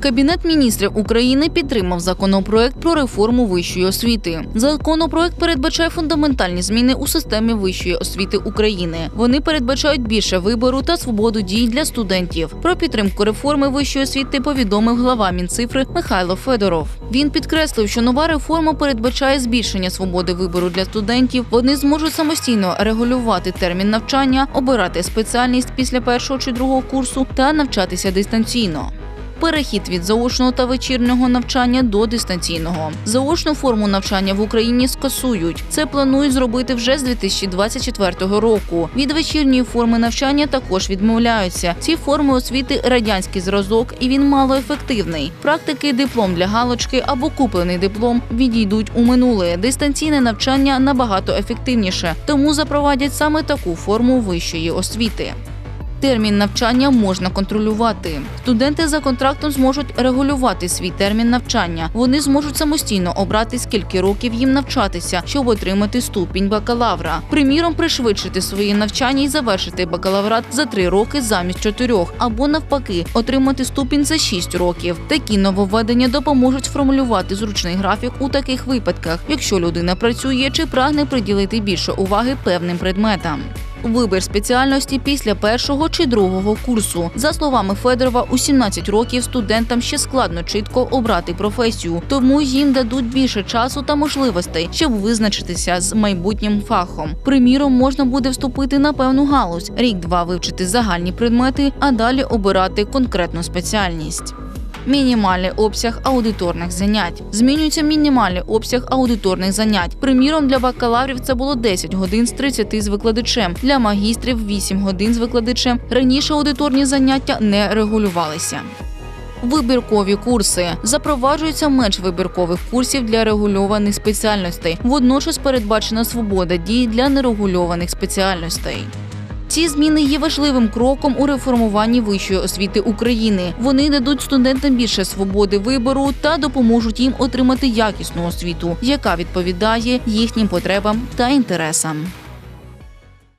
Кабінет міністрів України підтримав законопроект про реформу вищої освіти. Законопроект передбачає фундаментальні зміни у системі вищої освіти України. Вони передбачають більше вибору та свободу дій для студентів. Про підтримку реформи вищої освіти повідомив глава Мінцифри Михайло Федоров. Він підкреслив, що нова реформа передбачає збільшення свободи вибору для студентів. Вони зможуть самостійно регулювати термін навчання, обирати спеціальність після першого чи другого курсу та навчатися дистанційно. Перехід від заочного та вечірнього навчання до дистанційного. Заочну форму навчання в Україні скасують. Це планують зробити вже з 2024 року. Від вечірньої форми навчання також відмовляються. Ці форми освіти радянський зразок, і він малоефективний. Практики диплом для галочки або куплений диплом відійдуть у минуле. Дистанційне навчання набагато ефективніше, тому запровадять саме таку форму вищої освіти. Термін навчання можна контролювати. Студенти за контрактом зможуть регулювати свій термін навчання. Вони зможуть самостійно обрати, скільки років їм навчатися, щоб отримати ступінь бакалавра. Приміром, пришвидшити своє навчання і завершити бакалаврат за три роки замість чотирьох, або навпаки, отримати ступінь за шість років. Такі нововведення допоможуть сформулювати зручний графік у таких випадках, якщо людина працює чи прагне приділити більше уваги певним предметам. Вибір спеціальності після першого чи другого курсу. За словами Федорова, у 17 років студентам ще складно чітко обрати професію, тому їм дадуть більше часу та можливостей, щоб визначитися з майбутнім фахом. Приміром, можна буде вступити на певну галузь, рік-два вивчити загальні предмети, а далі обирати конкретну спеціальність. Мінімальний обсяг аудиторних занять. Змінюється мінімальний обсяг аудиторних занять. Приміром, для бакалаврів це було 10 годин з 30 з викладачем, для магістрів 8 годин з викладачем. Раніше аудиторні заняття не регулювалися. Вибіркові курси запроваджується менш вибіркових курсів для регульованих спеціальностей. Водночас передбачена свобода дій для нерегульованих спеціальностей. Ці зміни є важливим кроком у реформуванні вищої освіти України. Вони дадуть студентам більше свободи вибору та допоможуть їм отримати якісну освіту, яка відповідає їхнім потребам та інтересам.